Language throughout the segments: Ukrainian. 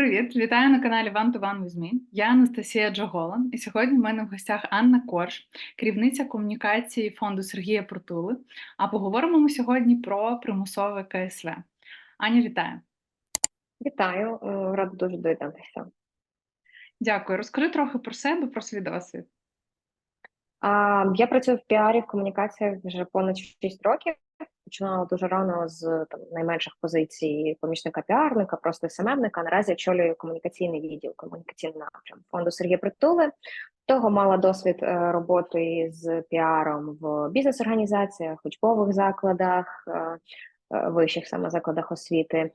Привіт, вітаю на каналі One to One with Me. Я Анастасія Джоголан, і сьогодні в мене в гостях Анна Корж, керівниця комунікації фонду Сергія Протули. А поговоримо ми сьогодні про примусове КСВ. Аня, вітаю. Вітаю, е, рада дуже доєднатися. Дякую. Розкажи трохи про себе, про свій досвід. Я працюю в піарі в комунікаціях вже понад 6 років. Починала дуже рано з там найменших позицій помічника піарника, просто СММника. Наразі очолюю комунікаційний відділ, комунікаційний напрям фонду Сергія Притули. Того мала досвід е, роботи з піаром в бізнес-організаціях, учбових закладах, е, е, вищих саме закладах освіти,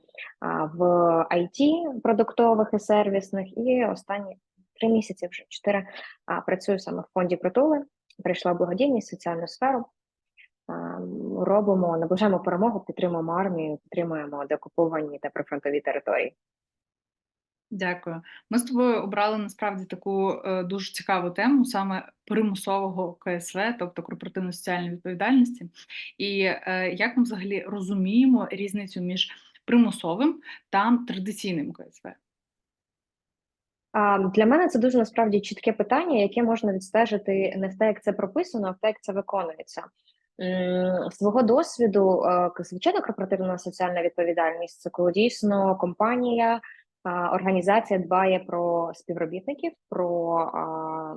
в IT продуктових і сервісних. І останні три місяці, вже чотири працюю саме в фонді Притули. Прийшла благодійність, соціальну сферу. Робимо, наближаємо перемогу, підтримуємо армію, підтримуємо деокуповані та прифронтові території. Дякую. Ми з тобою обрали насправді таку е, дуже цікаву тему, саме примусового КСВ, тобто корпоративно-соціальної відповідальності. І е, як ми взагалі розуміємо різницю між примусовим та традиційним КСВ? А, Для мене це дуже насправді чітке питання, яке можна відстежити не в те, як це прописано, а в те, як це виконується. Свого досвіду, е, звичайно, корпоративна соціальна відповідальність це коли дійсно компанія Організація дбає про співробітників, про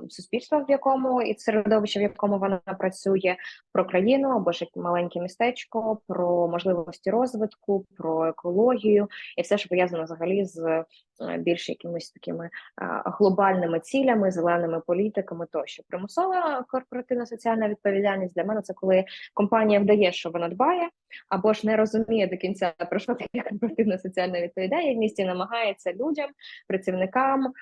суспільство, в якому і середовище, в якому вона працює, про країну або ж маленьке містечко, про можливості розвитку, про екологію і все, що пов'язано взагалі з е, більш якимись такими глобальними цілями, зеленими політиками. Тощо примусова корпоративна соціальна відповідальність для мене це коли компанія вдає, що вона дбає, або ж не розуміє до кінця про що таке корпоративна соціальна відповідальність і намагається намагається людям, працівникам,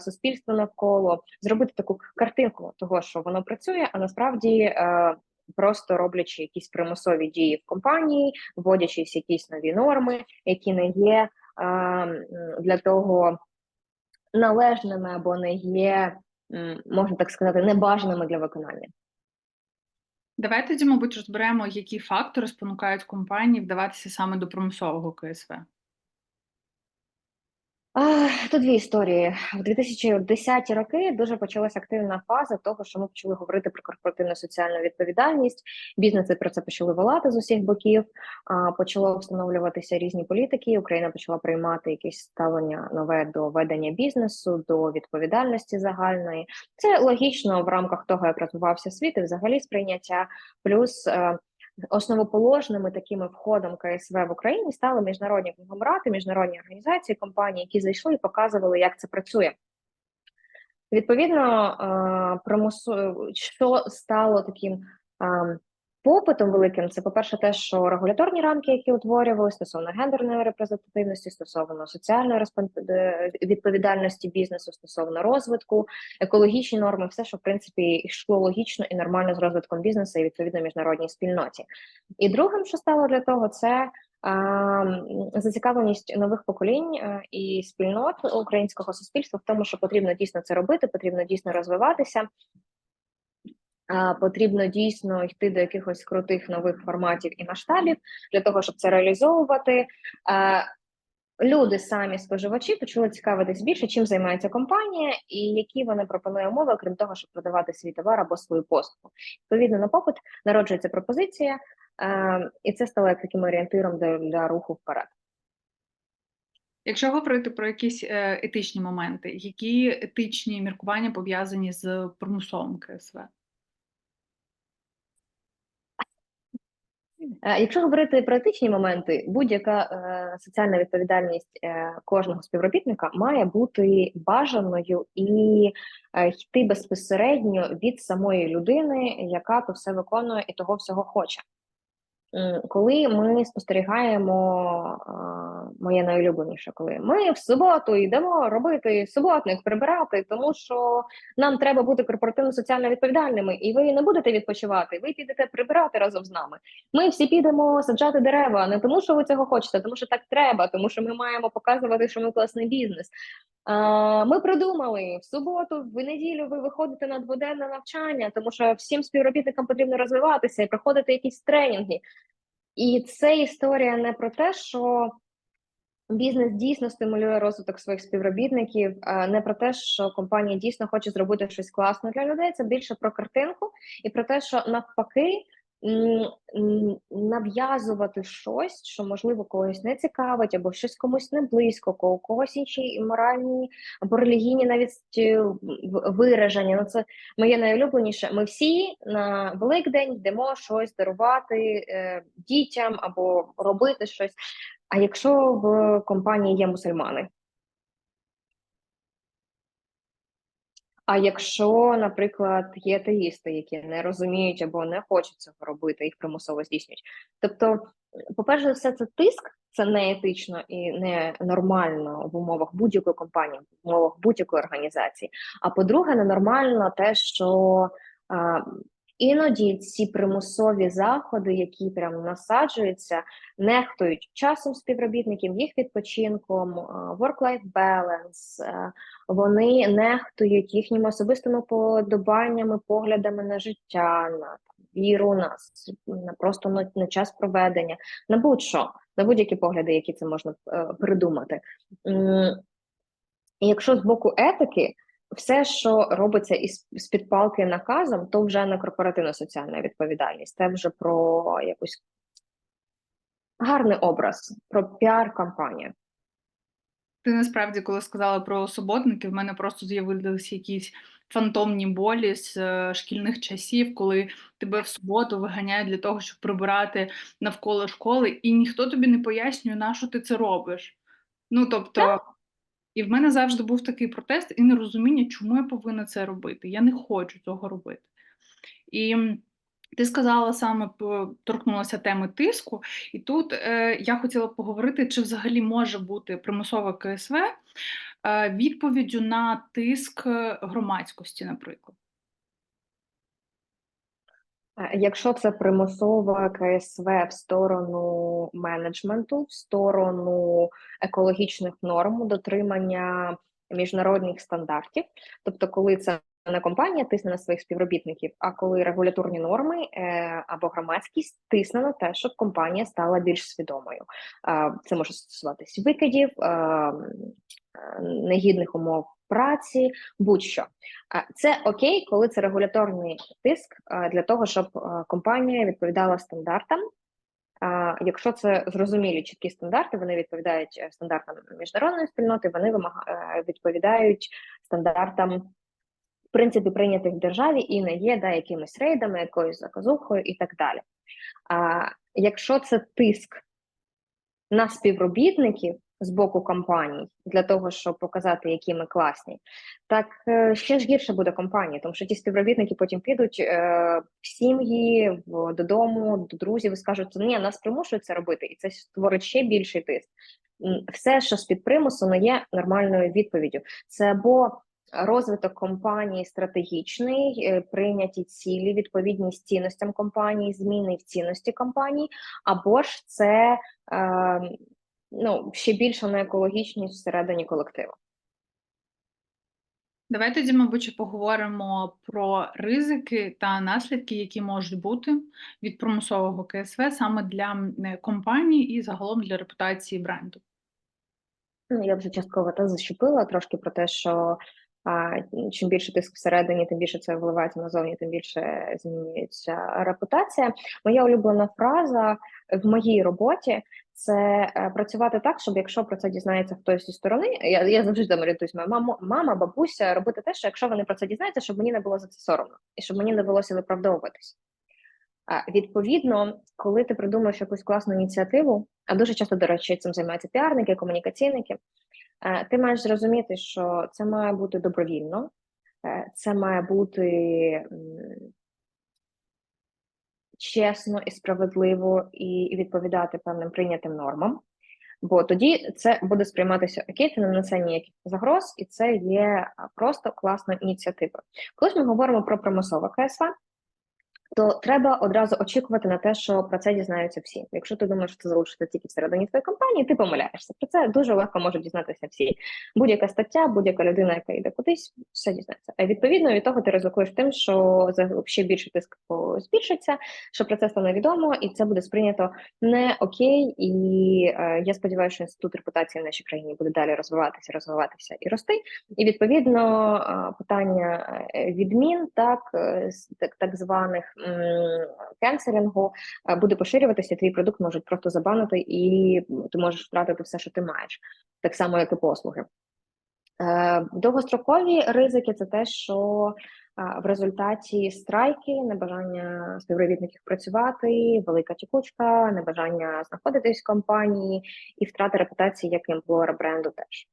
суспільству навколо зробити таку картинку того, що воно працює, а насправді. Е, просто роблячи якісь примусові дії в компанії, вводячись якісь нові норми, які не є е, для того належними або не є, можна так сказати, небажаними для виконання. Давайте тоді, мабуть, розберемо, які фактори спонукають компанії вдаватися саме до примусового КСВ. Тут дві історії в 2010 роки. Дуже почалася активна фаза того, що ми почали говорити про корпоративну соціальну відповідальність. Бізнеси про це почали волати з усіх боків. Почало встановлюватися різні політики. Україна почала приймати якісь ставлення нове до ведення бізнесу, до відповідальності загальної. Це логічно в рамках того, як розвивався світ, і взагалі сприйняття плюс. Основоположними такими входом КСВ в Україні стали міжнародні конгломерати, міжнародні організації, компанії, які зайшли і показували, як це працює. Відповідно, е, що стало таким Попитом великим це, по-перше, те, що регуляторні рамки, які утворювали стосовно гендерної репрезентативності, стосовно соціальної е, відповідальності бізнесу, стосовно розвитку, екологічні норми, все, що в принципі йшло логічно і нормально з розвитком бізнесу і відповідно міжнародній спільноті. І другим, що стало для того, це зацікавленість нових поколінь е, і спільнот українського суспільства в тому, що потрібно дійсно це робити, потрібно дійсно розвиватися потрібно дійсно йти до якихось крутих нових форматів і масштабів для того, щоб це реалізовувати. Люди самі споживачі почали цікавитись більше, чим займається компанія, і які вони пропонує умови, крім того, щоб продавати свій товар або свою послугу. Відповідно на попит народжується пропозиція, і це стало таким орієнтиром для, для руху вперед. Якщо говорити про якісь е, етичні моменти, які етичні міркування пов'язані з примусовим КСВ? Якщо говорити про етичні моменти, будь-яка е, соціальна відповідальність е, кожного співробітника має бути бажаною і е, йти безпосередньо від самої людини, яка то все виконує і того всього хоче. Коли ми спостерігаємо моє найулюбленіше, коли ми в суботу йдемо робити суботник, прибирати, тому що нам треба бути корпоративно соціально відповідальними, і ви не будете відпочивати. Ви підете прибирати разом з нами. Ми всі підемо саджати дерева, не тому, що ви цього хочете, тому що так треба, тому що ми маємо показувати, що ми класний бізнес. Ми придумали в суботу, в неділю ви виходите на дводенне навчання, тому що всім співробітникам потрібно розвиватися і проходити якісь тренінги. І це історія не про те, що Бізнес дійсно стимулює розвиток своїх співробітників. Не про те, що компанія дійсно хоче зробити щось класне для людей. Це більше про картинку і про те, що навпаки нав'язувати щось, що можливо когось не цікавить, або щось комусь не близько, ко- у когось інші моральні або релігійні навіть е, вираження. Ну це моє найулюбленіше. Ми всі на Великдень йдемо щось дарувати е, дітям або робити щось. А якщо в компанії є мусульмани? А якщо, наприклад, є теїсти, які не розуміють або не хочуть цього робити, їх примусово здійснюють. Тобто, по-перше, все, це тиск, це не етично і не нормально в умовах будь-якої компанії, в умовах будь-якої організації. А по-друге, ненормально те, що іноді ці примусові заходи, які прямо насаджуються, нехтують часом співробітників, їх відпочинком, а, work-life balance, е, вони нехтують їхніми особистими подобаннями, поглядами на життя, на віру, на просто на, на час проведення, на будь-що, на будь-які погляди, які це можна е, придумати. І якщо з боку етики, все, що робиться із з під палки наказом, то вже не корпоративна соціальна відповідальність, це вже про якийсь гарний образ, про піар-кампанію. Ти насправді, коли сказала про суботників, в мене просто з'явилися якісь фантомні болі з е, шкільних часів, коли тебе в суботу виганяють для того, щоб прибирати навколо школи, і ніхто тобі не пояснює, на що ти це робиш. Ну тобто, і в мене завжди був такий протест і нерозуміння, чому я повинна це робити. Я не хочу цього робити. І ти сказала саме торкнулася теми тиску, і тут е, я хотіла поговорити, чи взагалі може бути примусове КСВ е, відповіддю на тиск е, громадськості, наприклад. Якщо це примусова КСВ в сторону менеджменту, в сторону екологічних норм, дотримання міжнародних стандартів, тобто, коли це не компанія тисне на своїх співробітників, а коли регуляторні норми е, або громадськість тисне на те, щоб компанія стала більш свідомою. Це може стосуватись викидів, е, м, е, негідних умов праці, будь-що. Це окей, коли це регуляторний тиск для того, щоб компанія відповідала стандартам. Якщо це зрозумілі чіткі стандарти, вони відповідають е, стандартам міжнародної спільноти, вони е, відповідають стандартам в принципі прийнятих в державі і не є да, якимись рейдами, якоюсь заказухою і так далі. А якщо це тиск на співробітників з боку компаній для того, щоб показати, які ми класні, так е, ще ж гірше буде компанії, тому що ті співробітники потім підуть е, в сім'ї, додому, до друзів і скажуть, ні, нас примушують це робити, і це створить ще більший тиск. Все, що з-під примусу, не є нормальною відповіддю. Це або розвиток компанії стратегічний, е, прийняті цілі, відповідність цінностям компанії, зміни в цінності компанії, або ж це е, ну, ще більша неекологічність всередині колективу. Давай тоді, мабуть, поговоримо про ризики та наслідки, які можуть бути від промислового КСВ саме для е, компаній і загалом для репутації бренду. Ну, я вже частково та защепила трошки про те, що а, чим більше тиск всередині, тим більше це вливається назовні, тим більше змінюється репутація. Моя улюблена фраза в моїй роботі це е, працювати так, щоб якщо про це дізнається хтось зі сторони, я, я завжди там орієнтуюсь, моя мама, мама, бабуся, робити те, що якщо вони про це дізнаються, щоб мені не було за це соромно, і щоб мені не довелося виправдовуватись. Відповідно, коли ти придумаєш якусь класну ініціативу, а дуже часто, до речі, цим займаються піарники, комунікаційники, ти маєш зрозуміти, що це має бути добровільно, е, це має бути чесно і справедливо і відповідати певним прийнятим нормам. Бо тоді це буде сприйматися окей, це не несе ніяких загроз, і це є просто класна ініціатива. Коли ми говоримо про примусове КСВ, то треба одразу очікувати на те, що про це дізнаються всі. Якщо ти думаєш, що це залишиться тільки всередині твоєї компанії, ти помиляєшся. Про це дуже легко можуть дізнатися всі. Будь-яка стаття, будь-яка людина, яка йде кудись, все дізнається. А відповідно від того, ти ризикуєш тим, що ще більше тиск збільшиться, що про це стане відомо, і це буде сприйнято не окей. І е, я сподіваюся, що інститут репутації в нашій країні буде далі розвиватися, розвиватися і рости. І відповідно е, питання е, відмін, е, так, так званих м, кенселінгу е, буде поширюватися. Твій продукт можуть просто забанити, і ти можеш втратити все, що ти маєш, так само як і послуги. Е, Довгострокові ризики це те, що е, в результаті страйки, небажання співробітників працювати, велика тікучка, небажання знаходитись в компанії і втрата репутації як емплора бренду теж.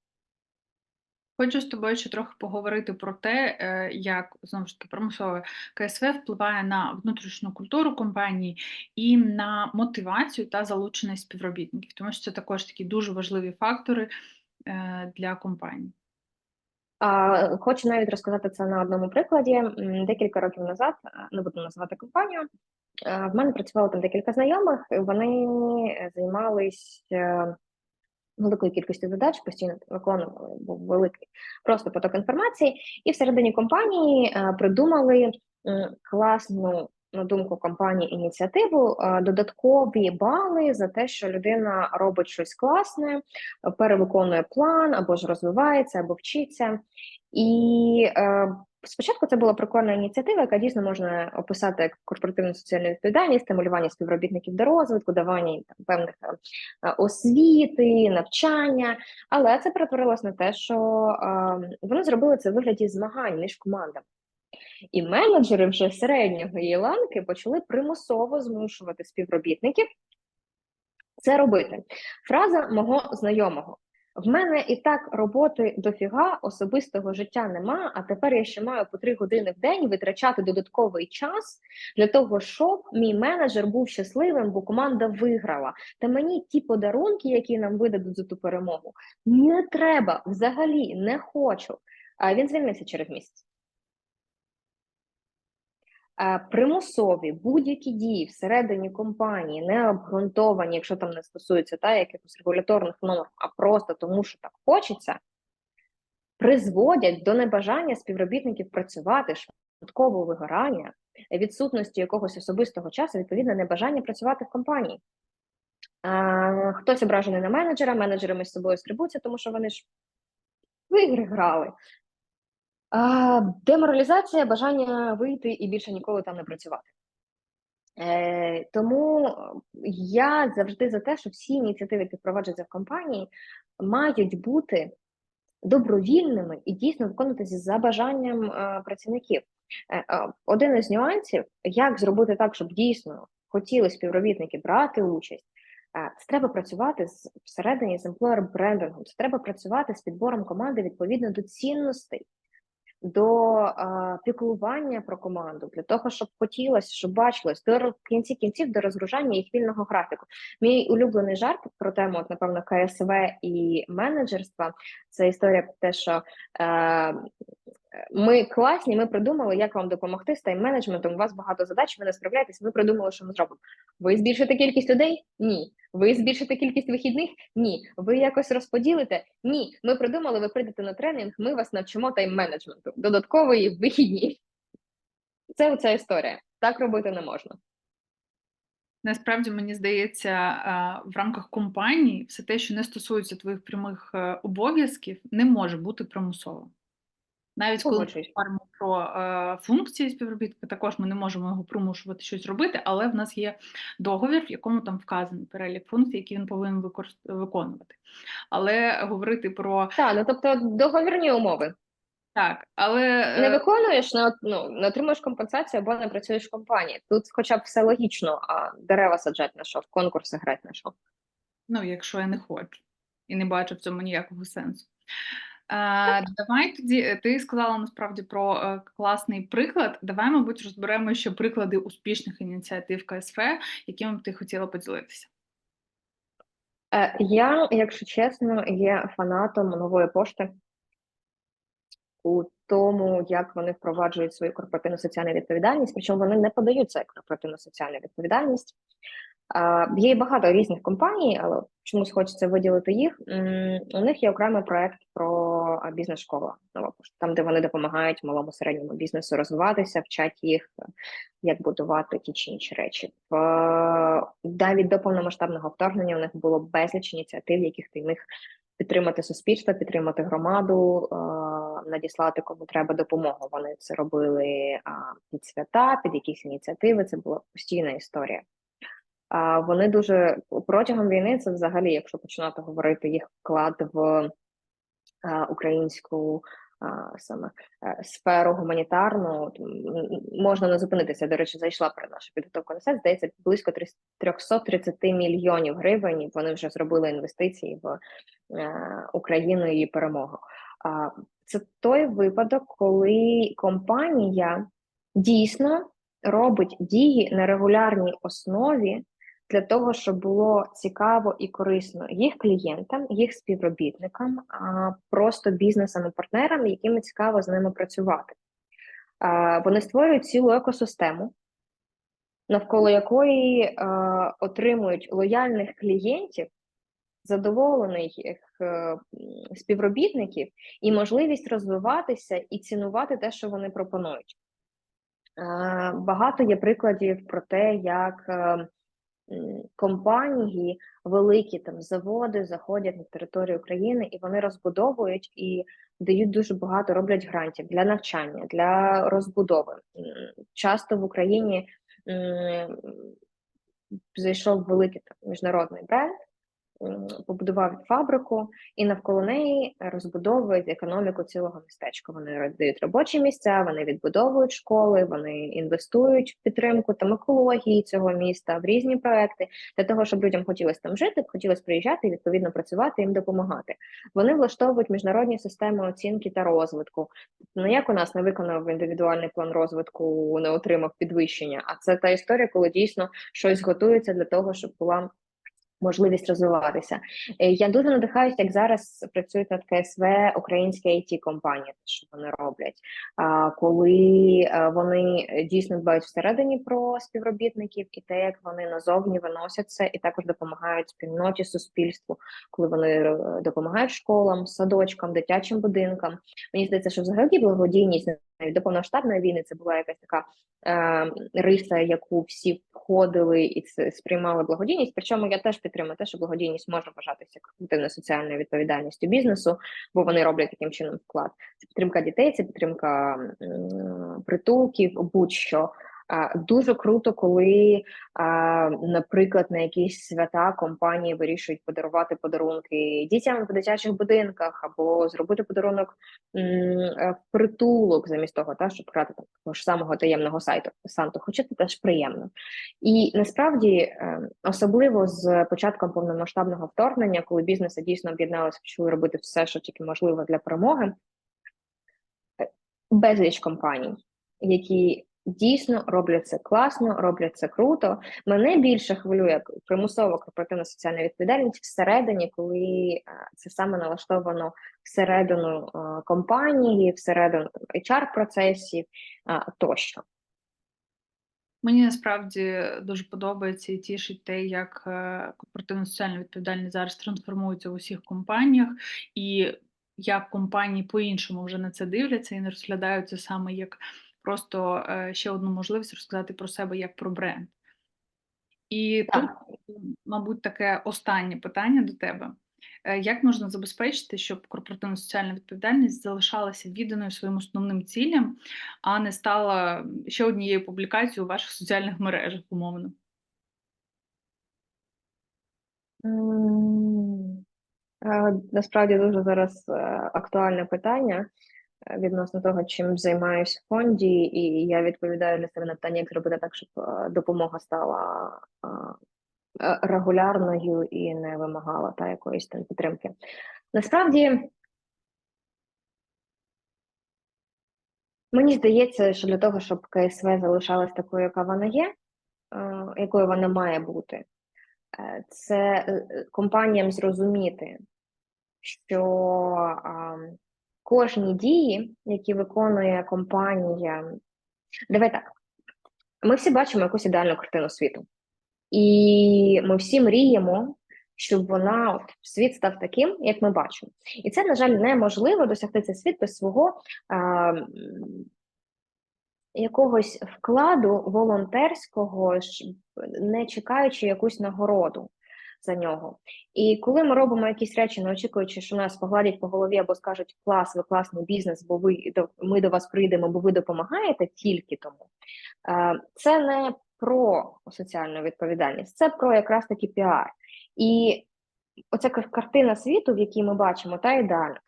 Хочу з тобою ще трохи поговорити про те, е, як знову ж таки промислове КСВ впливає на внутрішню культуру компанії і на мотивацію та залученість співробітників, тому що це також такі дуже важливі фактори е, для компанії. Хочу навіть розказати це на одному прикладі. Декілька років назад, е, не буду називати компанію, в мене працювало там декілька знайомих. Вони займались е, великою кількістю задач, постійно виконували, був великий просто поток інформації, і всередині компанії е, придумали класну. На думку компанії ініціативу е, додаткові бали за те, що людина робить щось класне, перевиконує план або ж розвивається, або вчиться. І е, спочатку це була прикольна ініціатива, яка дійсно можна описати як корпоративну соціальну відповідальність, стимулювання співробітників до розвитку, давання там певних е, освіти, навчання. Але це перетворилось на те, що е, вони зробили це в вигляді змагань між командами. І менеджери вже середньої ланки почали примусово змушувати співробітників це робити. Фраза мого знайомого. В мене і так роботи дофіга, особистого життя нема, а тепер я ще маю по три години в день витрачати додатковий час для того, щоб мій менеджер був щасливим, бо команда виграла. Та мені ті подарунки, які нам видадуть за ту перемогу, не треба взагалі не хочу. А він звільнився через місяць. Е, примусові будь-які дії всередині компанії не обґрунтовані, якщо там не стосується та якихось регуляторних норм, а просто тому, що так хочеться, призводять до небажання співробітників працювати, швидкого вигорання, відсутності якогось особистого часу, відповідно, небажання працювати в компанії. А, хтось ображений на менеджера, менеджери між собою скребуться, тому що вони ж в ігри грали. Деморалізація, бажання вийти і більше ніколи там не працювати. Е, тому я завжди за те, що всі ініціативи, які впроваджуються в компанії, мають бути добровільними і дійсно виконуватися за бажанням е, працівників. Е, е, один із нюансів, як зробити так, щоб дійсно хотіли співробітники брати участь. е, Це треба працювати з всередині з employer брендингом, це треба працювати з підбором команди відповідно до цінностей, до а, піклування про команду, для того, щоб хотілося, щоб бачилось до в кінці кінців до розгружання їх вільного графіку. Мій улюблений жарт про тему, от, напевно, КСВ і менеджерства. Це історія про те, що е, ми класні, ми придумали, як вам допомогти з тайм-менеджментом. У вас багато задач, ви не справляєтесь. Ми придумали, що ми зробимо. Ви збільшите кількість людей? Ні. Ви збільшите кількість вихідних? Ні. Ви якось розподілите? Ні. Ми придумали, ви прийдете на тренінг, ми вас навчимо тайм-менеджменту. Додаткової вихідні. Це оця історія. Так робити не можна. Насправді, мені здається, в рамках компанії все те, що не стосується твоїх прямих е, обов'язків, не може бути примусовим. Навіть коли ми говоримо про е, функції співробітника, також ми не можемо його примушувати щось робити, але в нас є договір, в якому там вказаний перелік функцій, які він повинен виконувати. Але говорити про Так, ну тобто договірні умови. так, але Не е, виконуєш, не, ну, не отримуєш компенсацію або не працюєш в компанії. Тут хоча б все логічно, а дерева саджати на що, в конкурси грати на що. ну, якщо я не хочу і не бачу в цьому ніякого сенсу. Давай тоді ти сказала насправді про е, класний приклад. Давай, мабуть, розберемо ще приклади успішних ініціатив КСФ, якими б ти хотіла поділитися. Е, я, якщо чесно, є фанатом нової пошти. У тому, як вони впроваджують свою корпоративну соціальну відповідальність, причому вони не подають це як корпоративну соціальну відповідальність. Є багато різних компаній, але чомусь хочеться виділити їх. У них є окремий проект про бізнес-школа нова пошта, там, де вони допомагають малому середньому бізнесу розвиватися, вчать їх, як будувати ті чи інші речі. В навіть до повномасштабного вторгнення у них було безліч ініціатив, яких ти міг підтримати суспільство, підтримати громаду, надіслати кому треба допомогу. Вони це робили під свята, під якісь ініціативи. Це була постійна історія. Вони дуже протягом війни це взагалі, якщо починати говорити їх вклад в українську саме е, сферу гуманітарну, можна не зупинитися. До речі, зайшла про нашу підготовку на сайт. Здається, близько 330 мільйонів гривень. Вони вже зробили інвестиції в е, Україну і перемогу. Це той випадок, коли компанія дійсно робить дії на регулярній основі для того, щоб було цікаво і корисно їх клієнтам, їх співробітникам, просто бізнесам і партнерам, якими цікаво з ними працювати. Вони створюють цілу екосистему, навколо якої отримують лояльних клієнтів, задоволених е, співробітників і можливість розвиватися і цінувати те, що вони пропонують. Багато є прикладів про те, як е, компанії, великі там заводи заходять на територію України і вони розбудовують і дають дуже багато, роблять грантів для навчання, для розбудови. Часто в Україні зайшов великий там, міжнародний бренд, побудував фабрику і навколо неї розбудовують економіку цілого містечка. Вони дають робочі місця, вони відбудовують школи, вони інвестують в підтримку там екології цього міста в різні проекти для того, щоб людям хотілося там жити, хотілося приїжджати і відповідно працювати їм допомагати. Вони влаштовують міжнародні системи оцінки та розвитку. Ну як у нас не виконав індивідуальний план розвитку, не отримав підвищення. А це та історія, коли дійсно щось готується для того, щоб була можливість розвиватися. Е, Я дуже надихаюся, як зараз працюють над КСВ українські it компанії, що вони роблять. Коли е, вони дійсно дбають всередині про співробітників і те, як вони назовні виносять це, і також допомагають спільноті, суспільству, коли вони е, допомагають школам, садочкам, дитячим будинкам. Мені здається, що взагалі благодійність навіть до повноштабної війни це була якась така е, риса, яку всі входили і це сприймали благодійність. Причому я теж підтримую те, що благодійність може вважатися активною соціальною відповідальністю бізнесу, бо вони роблять таким чином вклад. Це підтримка дітей, це підтримка притулків, будь-що. Дуже круто, коли, наприклад, на якісь свята компанії вирішують подарувати подарунки дітям в дитячих будинках або зробити подарунок е, в притулок, замість того, та щоб грати там того ж самого таємного сайту санту, хоча це теж приємно. І насправді, е, особливо з початком повномасштабного вторгнення, коли бізнеси дійсно об'єдналися, почали робити все, що тільки можливо для перемоги, е, безліч компаній, які дійсно роблять це класно, роблять це круто. Мене більше хвилює примусова корпоративна соціальна відповідальність всередині, коли е, це саме налаштовано всередину е, компанії, всередину HR процесів е, тощо. Мені насправді дуже подобається і тішить те, як корпоративна соціальна відповідальність зараз трансформується в усіх компаніях, і як компанії по-іншому вже на це дивляться і не розглядають це саме як просто е, ще одну можливість розказати про себе як про бренд. І тут, мабуть, таке останнє питання до тебе. Е, Як можна забезпечити, щоб корпоративна соціальна відповідальність залишалася відданою своїм основним цілям, а не стала ще однією публікацією у ваших соціальних мережах, умовно? Е, Насправді дуже зараз актуальне питання відносно того, чим займаюся в фонді, і я відповідаю для себе на питання, як зробити так, щоб е, допомога стала е, е, регулярною і не вимагала та якоїсь там підтримки. Насправді, мені здається, що для того, щоб КСВ залишалась такою, яка вона є, якою вона має бути, це компаніям зрозуміти, що кожні дії, які виконує компанія. Давай так. Ми всі бачимо якусь ідеальну картину світу. І ми всі мріємо, щоб вона от, світ став таким, як ми бачимо. І це, на жаль, неможливо досягти цей світ без свого м, якогось вкладу волонтерського, не чекаючи якусь нагороду за нього. І коли ми робимо якісь речі, не очікуючи, що нас погладять по голові або скажуть клас, ви класний бізнес, бо ви ми до вас прийдемо, бо ви допомагаєте тільки тому. Е, Це не про соціальну відповідальність, це про якраз таки піар. І оця картина світу, в якій ми бачимо, та ідеальна.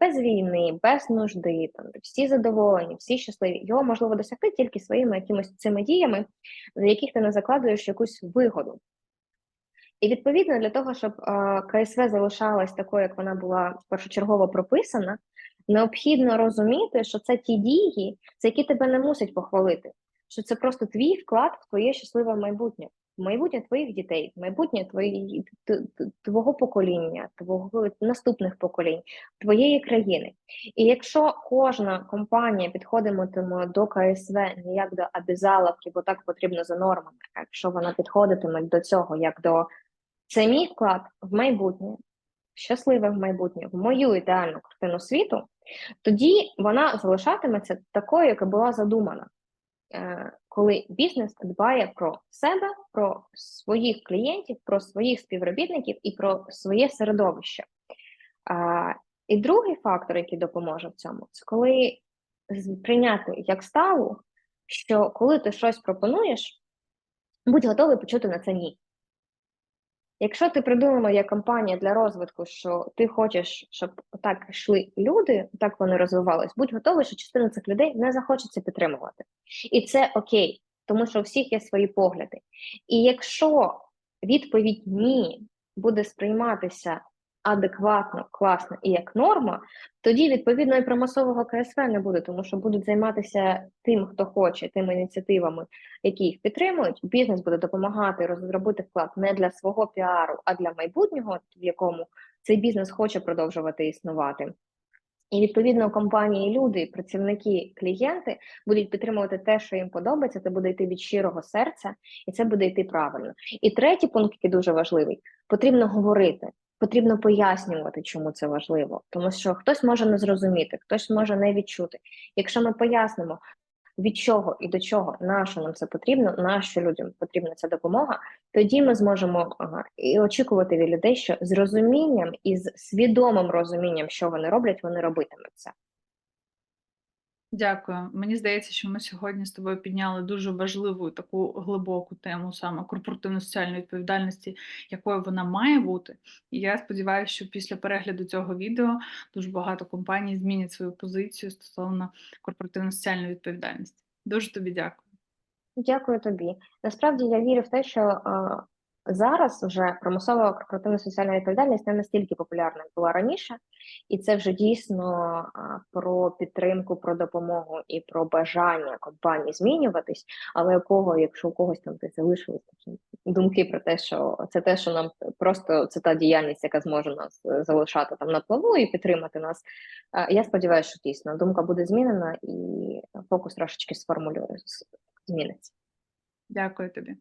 Без війни, без нужди, там всі задоволені, всі щасливі. Його можливо досягти тільки своїми якимось цими діями, за яких ти не закладуєш якусь вигоду. І відповідно для того, щоб е, КСВ залишалась такою, як вона була першочергово прописана, необхідно розуміти, що це ті дії, за які тебе не мусять похвалити, що це просто твій вклад в твоє щасливе майбутнє, в майбутнє твоїх дітей, майбутнє твої, твого покоління, твого наступних поколінь, твоєї країни. І якщо кожна компанія підходитиме до КСВ не як до обязаловки, бо так потрібно за нормами, а якщо вона підходитиме до цього як до це мій вклад в майбутнє, щасливе в майбутнє, в мою ідеальну картину світу, тоді вона залишатиметься такою, яка була задумана. Е, Коли бізнес дбає про себе, про своїх клієнтів, про своїх співробітників і про своє середовище. І другий фактор, який допоможе в цьому, це коли прийняти як сталу, що коли ти щось пропонуєш, будь готовий почути на це ні. Якщо ти придумала як компанія для розвитку, що ти хочеш, щоб так йшли люди, так вони розвивались, будь готовий, що частина цих людей не захочеться підтримувати. І це окей, тому що у всіх є свої погляди. І якщо відповідь ні буде сприйматися адекватно, класно і як норма, тоді відповідно і примусового КСВ не буде, тому що будуть займатися тим, хто хоче, тими ініціативами, які їх підтримують. Бізнес буде допомагати розробити вклад не для свого піару, а для майбутнього, в якому цей бізнес хоче продовжувати існувати. І відповідно компанії, люди, працівники, клієнти будуть підтримувати те, що їм подобається, це буде йти від щирого серця, і це буде йти правильно. І третій пункт, який дуже важливий, потрібно говорити. Потрібно пояснювати, чому це важливо, тому що хтось може не зрозуміти, хтось може не відчути. Якщо ми пояснимо, від чого і до чого, на нам це потрібно, на що людям потрібна ця допомога, тоді ми зможемо ага, і очікувати від людей, що з розумінням і з свідомим розумінням, що вони роблять, вони робитимуть це. Дякую. Мені здається, що ми сьогодні з тобою підняли дуже важливу таку глибоку тему саме корпоративно-соціальної відповідальності, якою вона має бути. І я сподіваюся, що після перегляду цього відео дуже багато компаній змінять свою позицію стосовно корпоративно-соціальної відповідальності. Дуже тобі дякую. Дякую тобі. Насправді я вірю в те, що е, зараз вже примусова корпоративна соціальна відповідальність не настільки популярна, як була раніше, і це вже дійсно про підтримку, про допомогу і про бажання компаній змінюватись, але у кого, якщо у когось там залишились такі думки про те, що це те, що нам просто це та діяльність, яка зможе нас е, залишати там на плаву і підтримати нас. Е, Я сподіваюся, що дійсно думка буде змінена і фокус трошечки сформулює зміниться. Дякую тобі.